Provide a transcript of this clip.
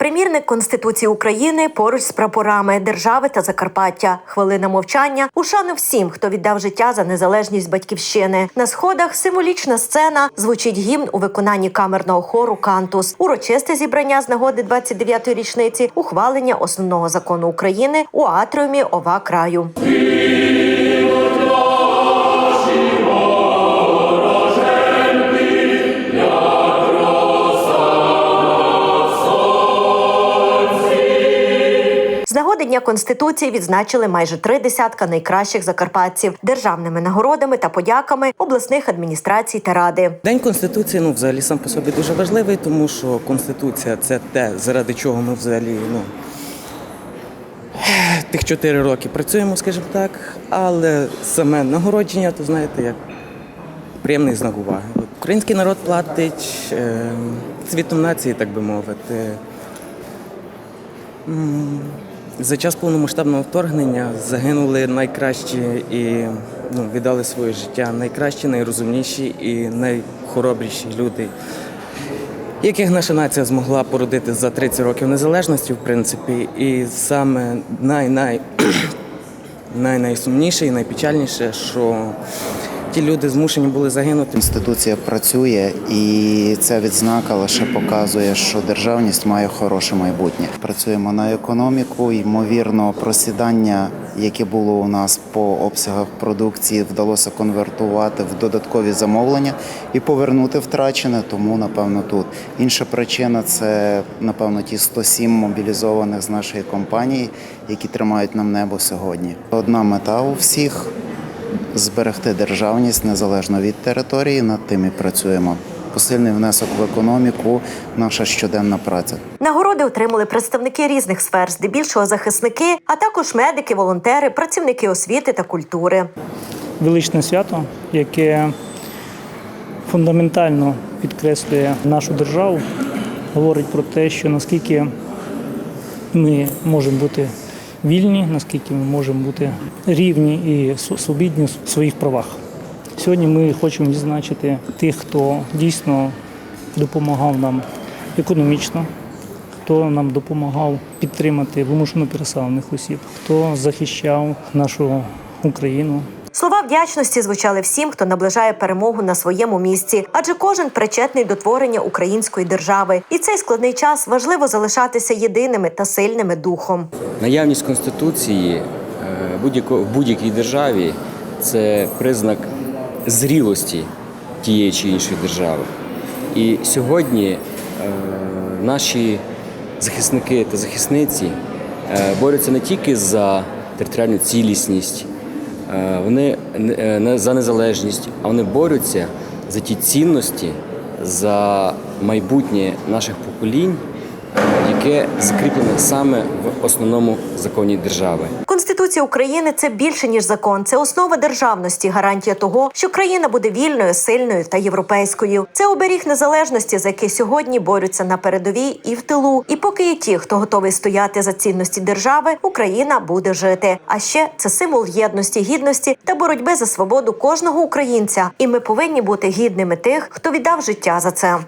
Примірник Конституції України поруч з прапорами держави та Закарпаття. Хвилина мовчання у шану всім, хто віддав життя за незалежність батьківщини. На сходах символічна сцена звучить гімн у виконанні камерного хору Кантус. Урочисте зібрання з нагоди 29-ї річниці ухвалення основного закону України у атріумі ова краю. З нагоди Дня Конституції відзначили майже три десятка найкращих закарпатців державними нагородами та подяками обласних адміністрацій та ради. День конституції ну взагалі сам по собі дуже важливий, тому що конституція це те, заради чого ми взагалі ну тих чотири роки працюємо, скажімо так. Але саме нагородження, то знаєте, як приємний знак уваги. Український народ платить е, цвітом нації, так би мовити. За час повномасштабного вторгнення загинули найкращі і ну, віддали своє життя найкращі, найрозумніші і найхоробріші люди, яких наша нація змогла породити за 30 років незалежності, в принципі, і саме най-най най-найсумніше і найпечальніше, що ті люди змушені були загинути. Конституція працює, і ця відзнака лише показує, що державність має хороше майбутнє. Працюємо на економіку, ймовірно, просідання, яке було у нас по обсягах продукції, вдалося конвертувати в додаткові замовлення і повернути втрачене. Тому напевно тут інша причина це напевно ті 107 мобілізованих з нашої компанії, які тримають нам небо сьогодні. Одна мета у всіх зберегти державність незалежно від території. Над тим і працюємо. Посильний внесок в економіку, наша щоденна праця. Нагороди отримали представники різних сфер, здебільшого захисники, а також медики, волонтери, працівники освіти та культури. величне свято, яке фундаментально підкреслює нашу державу, говорить про те, що наскільки ми можемо бути вільні, наскільки ми можемо бути рівні і свобідні в своїх правах. Сьогодні ми хочемо відзначити тих, хто дійсно допомагав нам економічно, хто нам допомагав підтримати вимушено переселених осіб, хто захищав нашу Україну, Слова вдячності звучали всім, хто наближає перемогу на своєму місці, адже кожен причетний до творення української держави. І цей складний час важливо залишатися єдиними та сильними духом. Наявність конституції е, в будь-якій державі це признак зрілості тієї чи іншої держави. І сьогодні е, наші захисники та захисниці е, борються не тільки за територіальну цілісність, вони не- е, не за незалежність, а вони борються за ті цінності, за майбутнє наших поколінь, е, яке закріплене саме в основному законі держави. Конституція України це більше ніж закон. Це основа державності, гарантія того, що країна буде вільною, сильною та європейською. Це оберіг незалежності, за який сьогодні борються на передовій і в тилу. І поки є ті, хто готовий стояти за цінності держави, Україна буде жити. А ще це символ єдності, гідності та боротьби за свободу кожного українця. І ми повинні бути гідними тих, хто віддав життя за це.